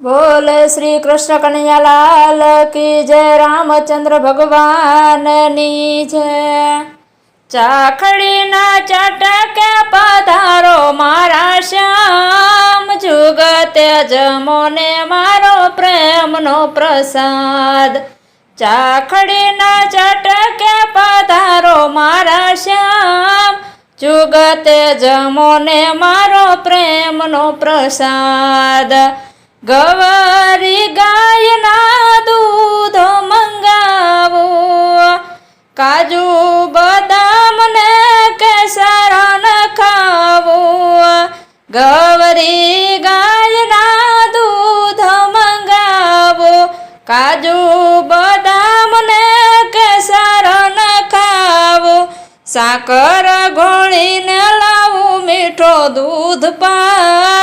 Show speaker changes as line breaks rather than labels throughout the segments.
બોલે શ્રી કૃષ્ણ કનૈયાલાલ કી જય રામચંદ્ર ભગવાનની જય ચાખડીના ચટકે પધારો મારા શ્યામ. જુગતે જમો ને મારો પ્રેમનો પ્રસાદ. ચાખડીના ચટકે પધારો મારા શ્યામ. જુગતે જમો ને મારો પ્રેમનો પ્રસાદ. ગવારી ગાયના દૂધ મંગાવો. કાજુ બદામ ને કેસર ખાવું. ગવરી ગાયના દૂધ મંગાવો. કાજુ બદામ ને કેસર ન ખાવું. સાકર ઘોળીને લાવું મીઠો દૂધ પાક.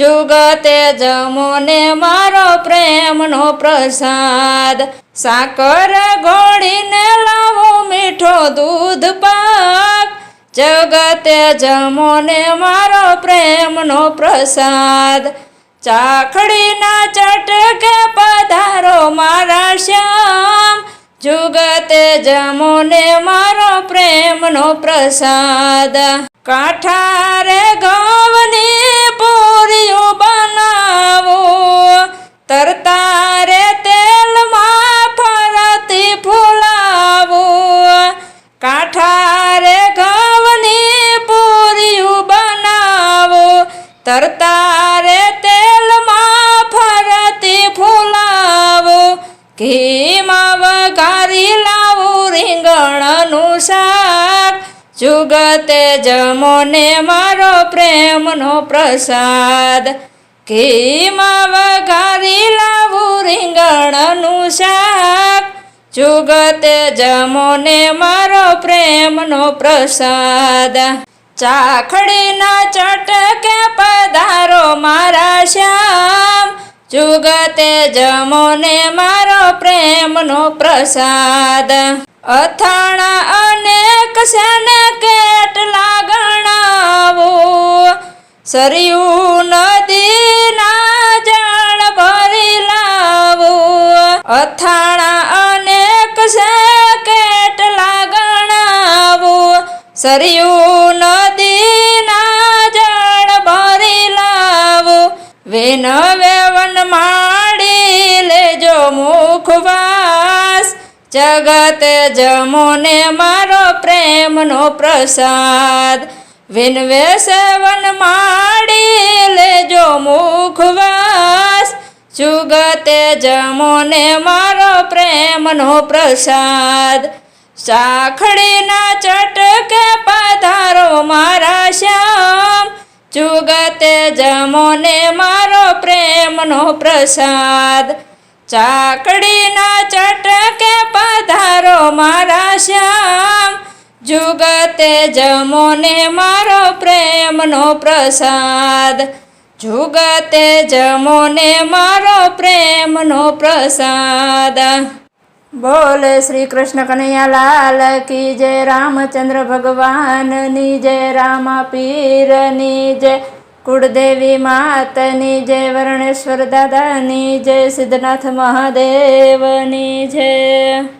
જુગતે જમોને મારો પ્રેમનો પ્રસાદ. સાકર ગોળીને લાવો મીઠો દૂધ પાક. જગતે જમો ને મારો પ્રેમનો પ્રસાદ. ચાખડીના ચટકે પધારો મારા શ્યામ. જુગતે જમોને મારો પ્રેમનો પ્રસાદ. કાંઠારે ઘઉંની પૂરીઓ બનાવો. તરતારે તેલમાં ફરતી ફૂલાવો. કાંઠારે ઘઉંની પૂરીઓ બનાવો. તરતારે તેલમાં ફરતી ફૂલાવો. ઘીમાં વઘારી લાવું રીંગણનું શાક. જુગતે જમો ને મારો પ્રેમનો પ્રસાદ. ઘીમાં વઘારી લાવું રીંગણનું શાક. જુગતે જમો ને મારો પ્રેમનો પ્રસાદ. ચાખડીના ચટકે પધારો મારા શ્યામ. જુગતે જમો ને મારો પ્રેમનો પ્રસાદ. અથાણા અનેક સેને સરયું નદીના જળ ભરી લાવું. અથાણા અનેક છે કેટલા ગણાવો સરયું નદીના જળ ભરી લાવું. વેન વેવન માડી લેજો મુખવાસ જગત જમો ને મારો પ્રેમનો પ્રસાદ. વિનવે સેવન માડી લેજો મુખવાસ. જુગતે જમો ને મારો પ્રેમનો પ્રસાદ. સાખડીના ચટકે પધારો મારા શ્યામ. જુગતે જમો ને મારો પ્રેમનો પ્રસાદ. ચાકડીના ચટકે પધારો મારા જુગતે જમો ને મારો પ્રેમનો પ્રસાદ. જુગતે જમો ને મારો પ્રેમનો પ્રસાદ. બોલે શ્રી કૃષ્ણ કનૈયા લાલ કી જય રામચંદ્ર ભગવાનની જય, રામા પીરની જય, કુળદેવી માતની જય, વર્ણેશ્વર દાદાની જય, સિદ્ધનાથ મહાદેવની જય.